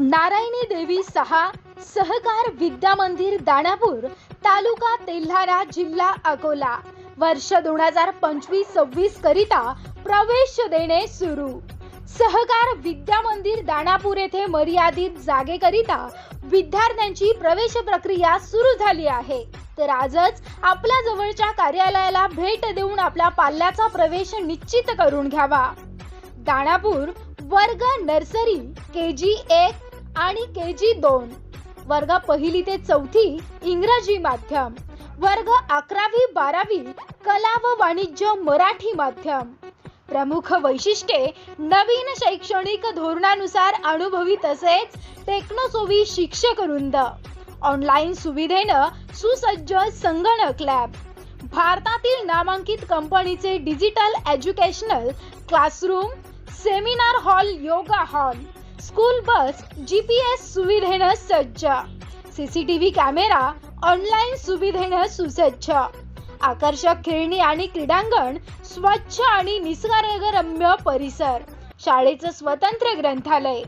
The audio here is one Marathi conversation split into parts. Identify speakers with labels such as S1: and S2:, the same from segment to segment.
S1: नारायणी देवी सहा सहकार विद्या मंदिर दानापूर तालुका तेल्हारा जिल्हा अकोला. वर्ष दोन हजार पंचवीस सव्वीस करिता प्रवेश देणे सुरू. सहकार विद्या मंदिर दानापूर येथे मर्यादित जागेकरिता विद्यार्थ्यांची प्रवेश प्रक्रिया सुरू झाली आहे. तर आजच आपल्या जवळच्या कार्यालयाला भेट देऊन आपल्या पाल्याचा प्रवेश निश्चित करून घ्यावा. दानापूर वर्ग नर्सरी के जी एक के जी दोन वर्ग पहिली ते चौथी इंग्रजी माध्यम वर्ग अकरावी बारावी कला व वाणिज्य मराठी माध्यम. प्रमुख वैशिष्ट्ये नवीन शैक्षणिक धोरणानुसार अनुभवी तसेच टेक्नोसोवी शिक्षक वृंद. ऑनलाईन सुविधेनं सुसज्ज संगणक लॅब. भारतातील नामांकित कंपनीचे digital educational classroom seminar hall yoga hall. School bus G P S सुविधेनं सज्ज. सीसीटीव्ही कॅमेरा ऑनलाईन सुविधेनं सुसज्ज. आकर्षक खेळणी आणि क्रीडांगण स्वच्छ आणि निसर्गरम्य परिसर शाळेचं स्वतंत्र ग्रंथालय.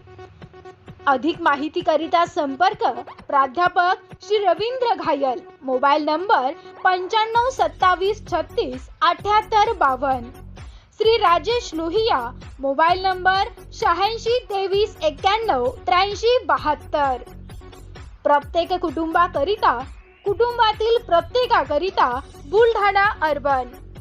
S1: अधिक माहितीकरिता संपर्क प्राध्यापक श्री रवींद्र घायल. मोबाईल नंबर पंच्याण्णव सत्तावीस छत्तीस अठ्याहत्तर बावन्न. श्री राजेश लोहिया मोबाईल नंबर शहाऐंशी तेवीस एक्क्याण्णव त्र्याऐंशी बहात्तर. प्रत्येक कुटुंबाकरिता कुटुंबातील प्रत्येकाकरिता बुलढाणा अर्बन.